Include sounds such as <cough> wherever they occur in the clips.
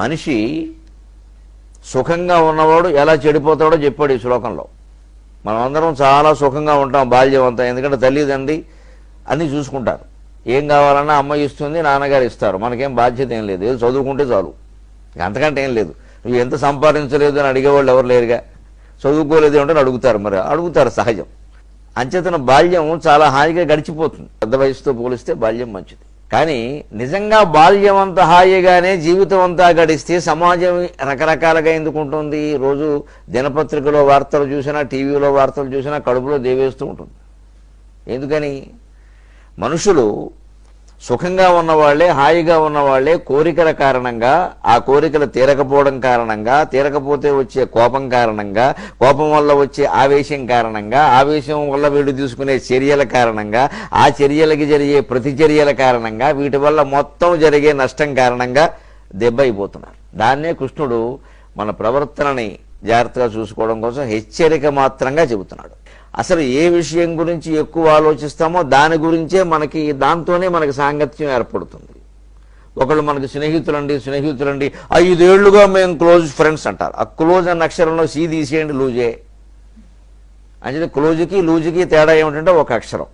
మనిషి సుఖంగా ఉన్నవాడు ఎలా చెడిపోతాడో చెప్పాడు ఈ శ్లోకంలో. మనం అందరం చాలా సుఖంగా ఉంటాం బాల్యం అంతా ఎందుకంటే తల్లిదండ్రి అన్నీ చూసుకుంటారు. ఏం కావాలన్నా అమ్మ ఇస్తుంది నాన్నగారు ఇస్తారు. మనకేం బాధ్యత ఏం లేదు. ఏదో చదువుకుంటే చాలు. అంతకంటే ఏం లేదు. నువ్వు ఎంత సంపాదించలేదు అని అడిగేవాళ్ళు ఎవరు లేరుగా? చదువుకోలేదు ఏమంటే అడుగుతారు మరి. అడుగుతారు సహజం. అంచేతన బాల్యం చాలా హాయిగా గడిచిపోతుంది. పెద్ద వయసుతో పోలిస్తే బాల్యం మంచిది. కానీ నిజంగా బాల్యం అంత హాయిగానే జీవితం అంతా గడిస్తే సమాజం రకరకాలుగా ఎందుకుంటుంది? రోజు దినపత్రికలో వార్తలు చూసినా టీవీలో వార్తలు చూసినా కడుపులో దేవేస్తూ ఉంటుంది. ఎందుకని? మనుషులు సుఖంగా ఉన్నవాళ్ళే హాయిగా ఉన్నవాళ్ళే కోరికల కారణంగా ఆ కోరికలు తీరకపోవడం కారణంగా తీరకపోతే వచ్చే కోపం కారణంగా కోపం వల్ల వచ్చే ఆవేశం కారణంగా ఆవేశం వల్ల వీడు తీసుకునే చర్యల కారణంగా ఆ చర్యలకి జరిగే ప్రతిచర్యల కారణంగా వీటి వల్ల మొత్తం జరిగే నష్టం కారణంగా దెబ్బ అయిపోతున్నారు. దాన్నే కృష్ణుడు మన ప్రవర్తనని జాగ్రత్తగా చూసుకోవడం కోసం హెచ్చరిక మాత్రంగా చెబుతున్నాడు. అసలు ఏ విషయం గురించి ఎక్కువ ఆలోచిస్తామో దాని గురించే మనకి దాంతోనే మనకి సాంగత్యం ఏర్పడుతుంది. ఒకళ్ళు మనకి స్నేహితులండి స్నేహితులండి ఐదేళ్ళుగా మేము క్లోజ్ ఫ్రెండ్స్ అంటారు. ఆ క్లోజ్ అన్న అక్షరంలో సీ తీసేయండి లూజే. అంటే క్లోజ్కి లూజ్కి తేడా ఏమిటంటే ఒక అక్షరం.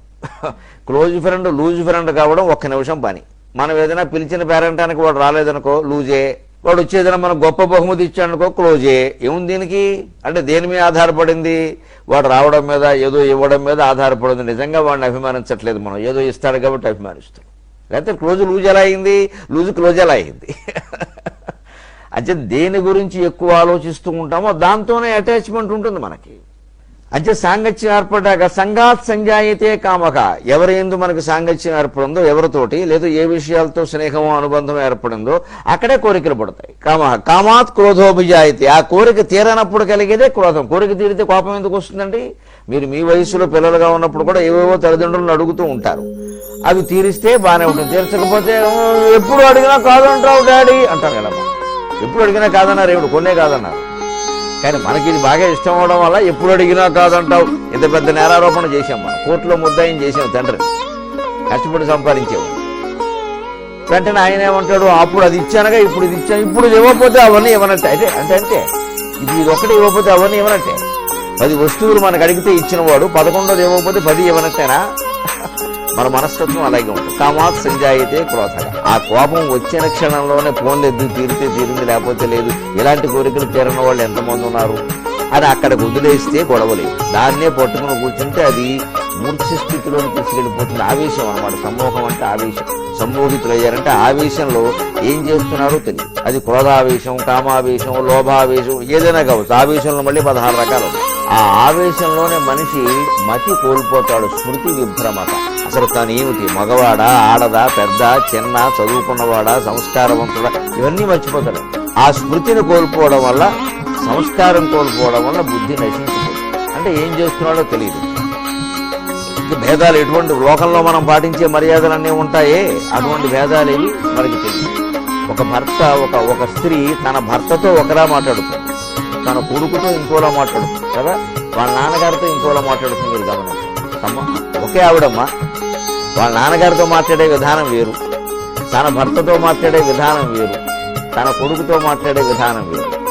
క్లోజ్ ఫ్రెండ్ లూజ్ ఫ్రెండ్ కావడం ఒక్క నిమిషం పని. మనం ఏదైనా పిలిచిన పేరెంటానికి వాడు రాలేదనుకో లూజే. వాడు వచ్చేదైనా మనకు గొప్ప బహుమతి ఇచ్చాడనుకో క్లోజే ఏముంది దీనికి? అంటే దేని మీద ఆధారపడింది? వాడు రావడం మీద ఏదో ఇవ్వడం మీద ఆధారపడింది. నిజంగా వాడిని అభిమానించట్లేదు మనం. ఏదో ఇస్తాడు కాబట్టి అభిమానిస్తాం లేకపోతే క్లోజ్ లూజ్ ఎలా అయింది? లూజ్ క్లోజ్ ఎలా అయింది? <laughs> అంటే దేని గురించి ఎక్కువ ఆలోచిస్తూ ఉంటామో దాంతోనే అటాచ్మెంట్ ఉంటుంది మనకి. అంటే సాంగత్యం ఏర్పడ్డాక సంఘాత్ సంజాయితే కామక. ఎవరి ఎందు మనకు సాంగత్యం ఏర్పడిందో ఎవరితోటి లేదా ఏ విషయాలతో స్నేహం అనుబంధం ఏర్పడిందో అక్కడే కోరికలు పడతాయి. కామ కామాత్ క్రోధోభిజాయితే ఆ కోరిక తీరనప్పుడు కలిగేదే క్రోధం. కోరిక తీరితే కోపం ఎందుకు వస్తుందండి? మీరు మీ వయసులో పిల్లలుగా ఉన్నప్పుడు కూడా ఏవేవో తల్లిదండ్రులను అడుగుతూ ఉంటారు. అవి తీరిస్తే బాగానే ఉంటుంది. తీర్చకపోతే ఎప్పుడు అడిగినా కాదంటావు డాడీ అంటారు కదా ఎప్పుడు అడిగినా కాదన్నారు ఏమిటి? కొన్నే కాదన్నారు. కానీ మనకి ఇది బాగా ఇష్టం అవడం వల్ల ఎప్పుడు అడిగినా కాదంటావు. ఇంత పెద్ద నేరారోపణ చేశాం మనం. కోర్టులో ముద్దాయం చేసాం తండ్రి. కష్టపడి సంపాదించావు వెంటనే ఆయన ఏమంటాడు అప్పుడు అది ఇచ్చానగా ఇప్పుడు ఇది ఇచ్చాను ఇప్పుడు ఇది ఇవ్వకపోతే అవన్నీ ఇవ్వనట్టే. అంటే అంటే అంటే ఇది ఇది ఒకటి ఇవ్వకపోతే అవన్నీ ఇవ్వనట్టే. పది వస్తువులు మనకు అడిగితే ఇచ్చినవాడు పదకొండోది ఇవ్వకపోతే పది ఇవ్వనట్టేనా? మన మనస్తత్వం అలాగే ఉంటుంది. కామాత్ సంజాయితే క్రోధగా ఆ కోపం వచ్చిన క్షణంలోనే ఫోన్లు ఎద్దు తీరితే తీరింది లేకపోతే లేదు. ఇలాంటి కోరికలు తీరని వాళ్ళు ఎంతమంది ఉన్నారు? అని అక్కడ వదిలేస్తే గొడవలేదు దాన్నే పట్టుకుని కూర్చుంటే అది మూర్ఛ స్థితిలోకి తీసుకెళ్ళిపోతుంది. ఆవేశం అన్నమాట. సమూహం అంటే ఆవేశం. సమూహితులు అయ్యారంటే ఆవేశంలో ఏం చేస్తున్నారో తెలియదు. అది క్రోధావేశం కామావేశం లోభావేశం ఏదైనా కావచ్చు. ఆవేశంలో మళ్ళీ పదహారు రకాలు ఆ ఆవేశంలోనే మనిషి మతి కోల్పోతాడు. స్మృతి విభ్రమత. అసలు తాను ఏమిటి మగవాడా ఆడదా పెద్ద చిన్న చదువుకున్నవాడా సంస్కారవంతుడా? ఇవన్నీ మర్చిపోతాడు ఆ స్మృతిని కోల్పోవడం వల్ల సంస్కారం కోల్పోవడం వల్ల బుద్ధి నశించిపోతుంది. అంటే ఏం చేస్తున్నాడో తెలియదు భేదాలు ఎటువంటి లోకంలో మనం పాటించే మర్యాదలన్నీ ఉంటాయే? అటువంటి భేదాలు ఏవి మనకి తెలియదు. ఒక భర్త ఒక ఒక స్త్రీ తన భర్తతో ఒకలా మాట్లాడుతుంది. తన కొడుకుతో ఇంకోలా మాట్లాడుతుంది కదా? వాళ్ళ నాన్నగారితో ఇంకోలా మాట్లాడుతుంది మీరు గమనించండి. సమ్మ ఒకే ఆవిడమ్మా. వాళ్ళ నాన్నగారితో మాట్లాడే విధానం వేరు. తన భర్తతో మాట్లాడే విధానం వేరు. తన కొడుకుతో మాట్లాడే విధానం వేరు.